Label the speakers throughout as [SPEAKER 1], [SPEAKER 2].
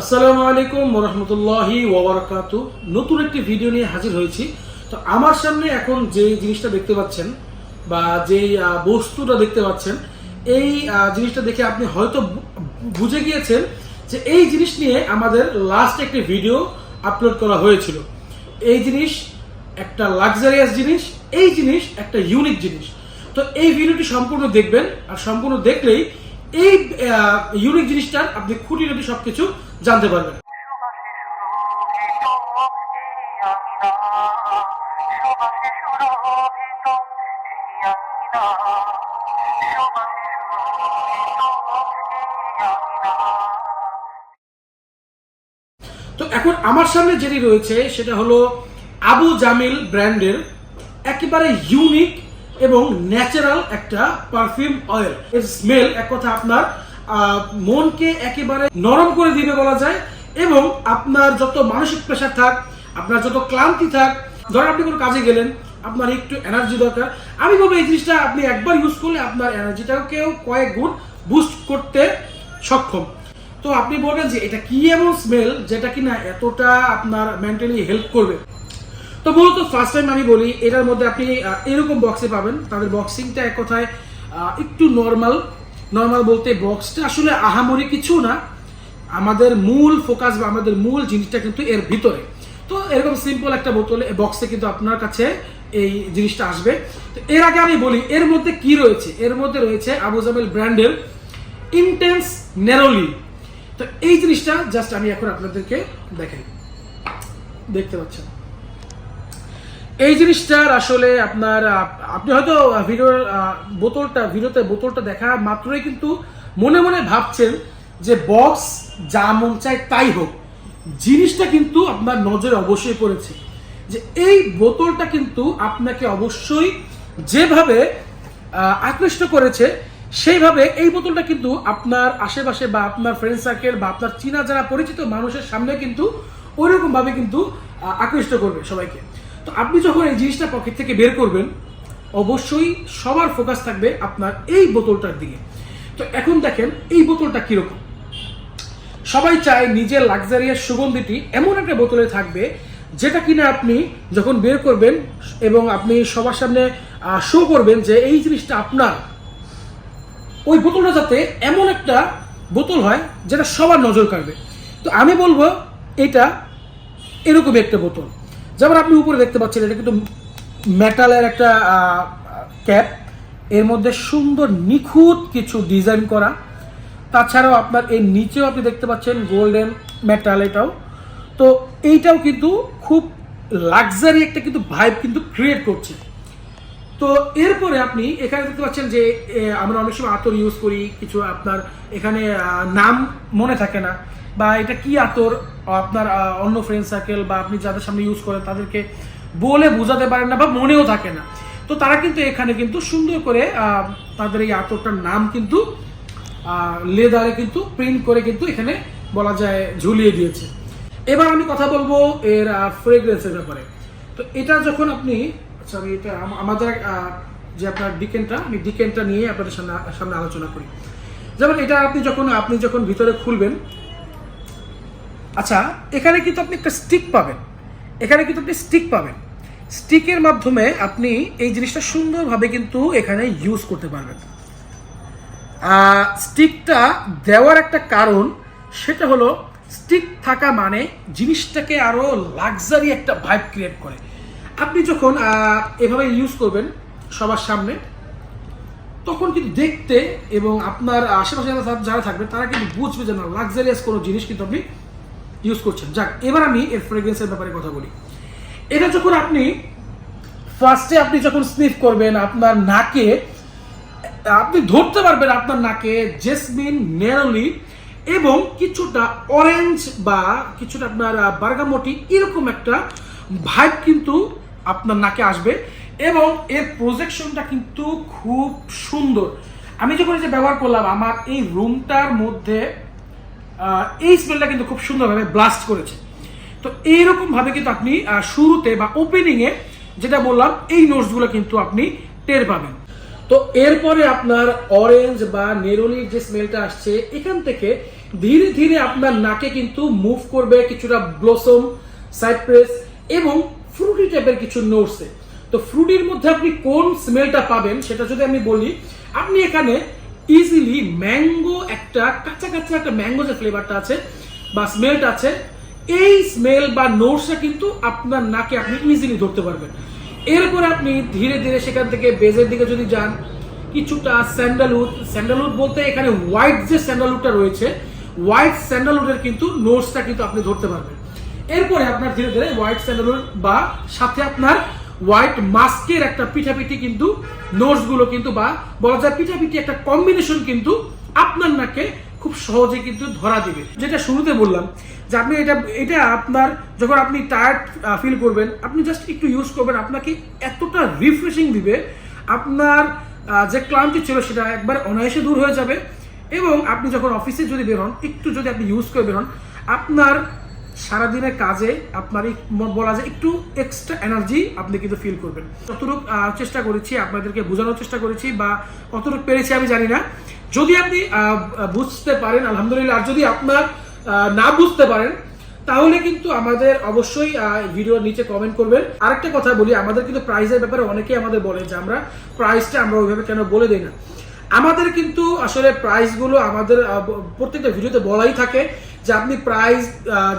[SPEAKER 1] আসসালামু আলাইকুম রহমতুল্লাহি ওবরাকাত। নতুন একটি ভিডিও নিয়ে হাজির হয়েছি। তো আমার সামনে এখন যে জিনিসটা দেখতে পাচ্ছেন বা যে বস্তুটা দেখতে পাচ্ছেন, এই জিনিসটা দেখে আপনি হয়তো বুঝে গিয়েছেন যে এই জিনিস নিয়ে আমাদের লাস্ট একটি ভিডিও আপলোড করা হয়েছিল। এই জিনিস একটা লাক্সারিয়াস জিনিস, এই জিনিস একটা ইউনিক জিনিস। তো এই ভিডিওটি সম্পূর্ণ দেখবেন, আর সম্পূর্ণ দেখলেই এই ইউনিক জিনিসটার আপনি খুঁটিনাটি সবকিছু জানতে পারবেন। তো এখন আমার সামনে যেটি রয়েছে, সেটা হলো আবু জামিল ব্র্যান্ডের একেবারে ইউনিক এবং ন্যাচারাল একটা পারফিউম অয়েল এর স্মেল এক কথা আপনার মনকে একেবারে নরম করে দিবে বলা যায়, এবং আপনার যত মানসিক প্রেশার থাক, আপনার যত ক্লান্তি থাক, ধরেন আপনি কোনো কাজে গেলেন, আপনার একটু এনার্জি দরকার, আমি বলব এই জিনিসটা আপনি একবার ইউজ করলে আপনার এনার্জিটাকেও কয়েক গুণ বুস্ট করতে সক্ষম। তো আপনি বলবেন যে এটা কি এমন স্মেল যেটা কিনা এতটা আপনার মেন্টালি হেল্প করবে? তো মূলত ফার্স্ট টাইম আমি বলি, এটার মধ্যে আপনি এরকম বক্সে পাবেন। তাদের বক্সিংটা এক কথায় একটু নর্মাল নর্মাল বলতে বক্সটা আসলে আহামরি কিছু না। আমাদের মূল ফোকাস বা আমাদের মূল জিনিসটা কিন্তু এর ভিতরে। তো এরকম সিম্পল একটা বোতলে বক্সে কিন্তু আপনার কাছে এই জিনিসটা আসবে। তো এর আগে আমি বলি, এর মধ্যে কি রয়েছে? এর মধ্যে রয়েছে আবু জামেল ব্র্যান্ডের ইন্টেন্স নেরোলি তো এই জিনিসটা জাস্ট আমি এখন আপনাদেরকে দেখাই। দেখতে পাচ্ছেন? এই জিনিসটার আসলে আপনার আপনি হয়তো ভিডিওর বোতলটা, ভিডিওতে বোতলটা দেখা মাত্রই কিন্তু মনে মনে ভাবছেন যে বক্স যা মন চায় তাই হোক, জিনিসটা কিন্তু আপনার নজরে অবশ্যই পড়েছে। যে এই বোতলটা কিন্তু আপনাকে অবশ্যই যেভাবে আকৃষ্ট করেছে, সেইভাবে এই বোতলটা কিন্তু আপনার আশেপাশে বা আপনার ফ্রেন্ড সার্কেল বা আপনার চীনা যারা পরিচিত মানুষের সামনে কিন্তু ওইরকম ভাবে কিন্তু আকৃষ্ট করবে সবাইকে। তো আপনি যখন এই জিনিসটা পকেট থেকে বের করবেন, অবশ্যই সবার ফোকাস থাকবে আপনার এই বোতলটার দিকে। তো এখন দেখেন, এই বোতলটা কীরকম? সবাই চায় নিজের লাক্সারিয়াস সুগন্ধিটি এমন একটা বোতলে থাকবে, যেটা কিনা আপনি যখন বের করবেন এবং আপনি সবার সামনে শো করবেন যে এই জিনিসটা আপনার। ওই বোতলটা যাতে এমন একটা বোতল হয় যেটা সবার নজর কাড়বে। তো আমি বলব, এটা এরকমই একটা বোতল। যেমন আপনি উপরে দেখতে পাচ্ছেন, এটা কিন্তু মেটালের একটা ক্যাপ এর মধ্যে সুন্দর নিখুঁত কিছু ডিজাইন করা। তাছাড়াও আপনার এর নিচেও আপনি দেখতে পাচ্ছেন গোল্ডেন মেটাল এটাও। তো এইটাও কিন্তু খুব লাক্সারি একটা কিন্তু ভাইব কিন্তু ক্রিয়েট করছে। তো এরপরে আপনি এখানে দেখতে পাচ্ছেন যে আমরা অনেক সময় আতর ইউজ করি, কিছু আপনার এখানে নাম মনে থাকে না, বা এটা কি আতর, আপনার অন্য ফ্রেন্ড সার্কেল বা আপনি যাদের সামনে ইউজ করেন তাদেরকে বলে বোঝাতে পারেন না বা মনেও থাকে না। তো তারা কিন্তু এখানে কিন্তু সুন্দর করে তাদের এই আতরটার নাম কিন্তু লেদারে কিন্তু প্রিন্ট করে কিন্তু এখানে বলা যায় ঝুলিয়ে দিয়েছে। এবার আমি কথা বলব এর ফ্রেগ্রেন্সের ব্যাপারে। তো এটা যখন আপনি আচ্ছা আমি এটা আম- আমাদের যে আপনার ডিকেনটা, আমি ডিকেনটা নিয়ে আপনাদের সামনে সামনে আলোচনা করি। যেমন এটা আপনি যখন আপনি যখন ভিতরে খুলবেন আচ্ছা এখানে কিন্তু আপনি একটা স্টিক পাবেন। এখানে কিন্তু আপনি স্টিক পাবেন। স্টিকের মাধ্যমে আপনি এই জিনিসটা সুন্দরভাবে কিন্তু এখানে ইউজ করতে পারবেন। স্টিকটা দেওয়ার একটা কারণ, সেটা হলো স্টিক থাকা মানে জিনিসটাকে আরও লাক্সারি একটা ভাইব ক্রিয়েট করে। আপনি যখন এভাবে ইউজ করবেন সবার সামনে, তখন কিন্তু দেখতে এবং আপনার আশেপাশে যারা- থাকবে তারা কিন্তু বুঝবে যে না লাক্সারিয়াস কোনো জিনিস কিন্তু আপনি ইউজ করছেন। যাক, এবার আমি এর ফ্রেগ্রেন্সের ব্যাপারে কথা বলি। এটা যখন আপনি ফার্স্টে আপনি যখন স্নিফ করবেন, আপনার নাকে, আপনি ধরতে পারবেন আপনার নাকে জেসমিন নেরলি এবং কিছুটা অরেঞ্জ বা কিছুটা আপনার বার্গামটি এরকম একটা ভাইব কিন্তু আপনার নাকে আসবে এবং এর প্রজেকশনটা কিন্তু খুব সুন্দর। আমি যখন যে ব্যবহার করলাম, আমার এই রুমটার মধ্যে এই স্মেলটা কিন্তু খুব সুন্দরভাবে ব্লাস্ট করেছে। তো এইরকম ভাবে কিন্তু আপনি শুরুতে বা ওপেনিং এ যেটা বললাম, এই নোটসগুলো কিন্তু আপনি টের পাবেন। তো এরপরে আপনার অরেঞ্জ বা নেরোলির যে স্মেলটা আসছে, এখান থেকে ধীরে ধীরে আপনার নাকে কিন্তু মুভ করবে কিছুটা ব্লসম সাইপ্রেস এবং ফ্রুটি টাইপের কিছু নোটসে তো ফ্রুটির মধ্যে আপনি কোন স্মেলটা পাবেন সেটা যদি আমি বলি, আপনি এখানে ইজিলি ম্যাঙ্গো একটা কাঁচা কাঁচা একটা ম্যাঙ্গো যে ফ্লেভারটা আছে বা স্মেলটা আছে, এই স্মেল বা নোটসটা কিন্তু আপনার নাকে আপনি ইজিলি ধরতে পারবেন। এরপর আপনি ধীরে ধীরে সেখান থেকে বেজের দিকে যদি যান, কিছুটা স্যান্ডালউড স্যান্ডালউড বলতে এখানে হোয়াইট যে স্যান্ডালউডটা রয়েছে হোয়াইট স্যান্ডালউডের কিন্তু নোটসটা কিন্তু আপনি ধরতে পারবেন। এরপরে আপনার ধীরে ধীরে হোয়াইট স্যান্ডালউড বা সাথে আপনার হোয়াইট মাস্কের একটা পিঠাপিঠি কিন্তু নোটসগুলো কিন্তু বা বলা যায় পিঠাপিঠি একটা কম্বিনেশন কিন্তু আপনার নাকে খুব সহজে কিন্তু ধরা দিবে। যেটা শুরুতে বললাম যে আপনি এটা এটা আপনার যখন আপনি টায়ার্ড ফিল করবেন, আপনি জাস্ট একটু ইউজ করবেন, আপনাকে এতটা রিফ্রেশিং দিবে, আপনার যে ক্লান্তি ছিল সেটা একবার অনায়াসে দূর হয়ে যাবে এবং আপনি যখন অফিসে যদি বের হন, একটু যদি আপনি ইউজ করে বের হন, আপনার সারাদিনের কাজে আপনার বলা যায় একটু এক্সট্রা এনার্জি আপনি কিন্তু ফিল করবেন। কতটুকু চেষ্টা করেছি আপনাদেরকে বোঝানোর চেষ্টা করেছি বা কতটুকু পেরেছি আমি জানি না। যদি আপনি বুঝতে পারেন, আলহামদুলিল্লাহ, আর যদি আপনার না বুঝতে পারেন, তাহলে কিন্তু আমাদের অবশ্যই ভিডিওর নিচে কমেন্ট করবেন। আরেকটা কথা বলি, আমাদের কিন্তু প্রাইসের ব্যাপারে অনেকেই আমাদের বলে যে আমরা প্রাইসটা আমরা ওইভাবে কেন বলে দিই না। আমাদের কিন্তু আসলে প্রাইসগুলো আমাদের প্রত্যেকটা ভিডিওতে বলাই থাকে। যে আপনি প্রাইস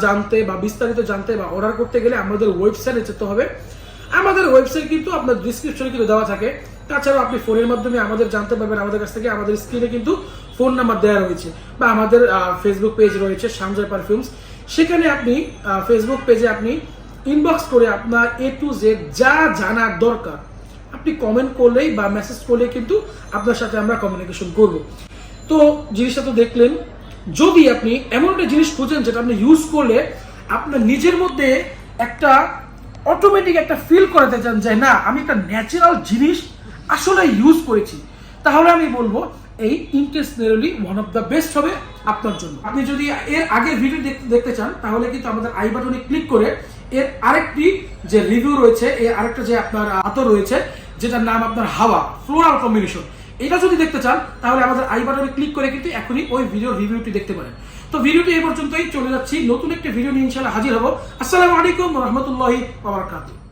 [SPEAKER 1] জানতে বা বিস্তারিত জানতে বা অর্ডার করতে গেলে আমাদের ওয়েবসাইটে যেতে হবে। আমাদের ওয়েবসাইট কিন্তু আপনার ডিসক্রিপশনে কিন্তু দেওয়া থাকে। তাছাড়াও আপনি ফোনের মাধ্যমে আমাদের জানতে পারবেন, আমাদের কাছ থেকে আমাদের স্ক্রিনে কিন্তু ফোন নাম্বার দেওয়া রয়েছে বা আমাদের ফেসবুক পেজ রয়েছে সামজয় পারফিউমস সেখানে আপনি ফেসবুক পেজে আপনি ইনবক্স করে আপনার এ টু জেড যা জানার দরকার, আপনি কমেন্ট করলেই বা মেসেজ করলেই কিন্তু আপনার সাথে আমরা কমিউনিকেশন করব। তো জিনিসটা তো দেখলেন যদি আপনি এমন একটা জিনিস খুঁজেন যেটা আপনি ইউজ করলে আপনার নিজের মধ্যে একটা অটোমেটিক একটা ফিল করাতে চান যে না, আমি একটা ন্যাচারাল জিনিস আসলে ইউজ করেছি। তাহলে আমি বলব, এই ইন্টেন্সনারি ওয়ান অফ দ্য বেস্ট হবে আপনার জন্য। আপনি যদি এর আগে ভিডিও দেখতে চান, তাহলে কিন্তু আমাদের আই বাটনে ক্লিক করে এর আরেকটি যে রিভিউ রয়েছে এই আরেকটা যে আপনার আতর রয়েছে, যেটার নাম আপনার হাওয়া ফ্লোরাল কম্বিনেশন এটা যদি দেখতে চান, তাহলে আমাদের আই বাটনে ক্লিক করে কিন্তু এখনই ওই ভিডিও রিভিউটি দেখতে পারেন। তো ভিডিওটি এই পর্যন্তই, চলে যাচ্ছি নতুন একটি ভিডিও নিয়ে ইনশাআল্লাহ হাজির হব। আসসালামু আলাইকুম রহমতুল্লাহি ওয়া বারাকাতুহু।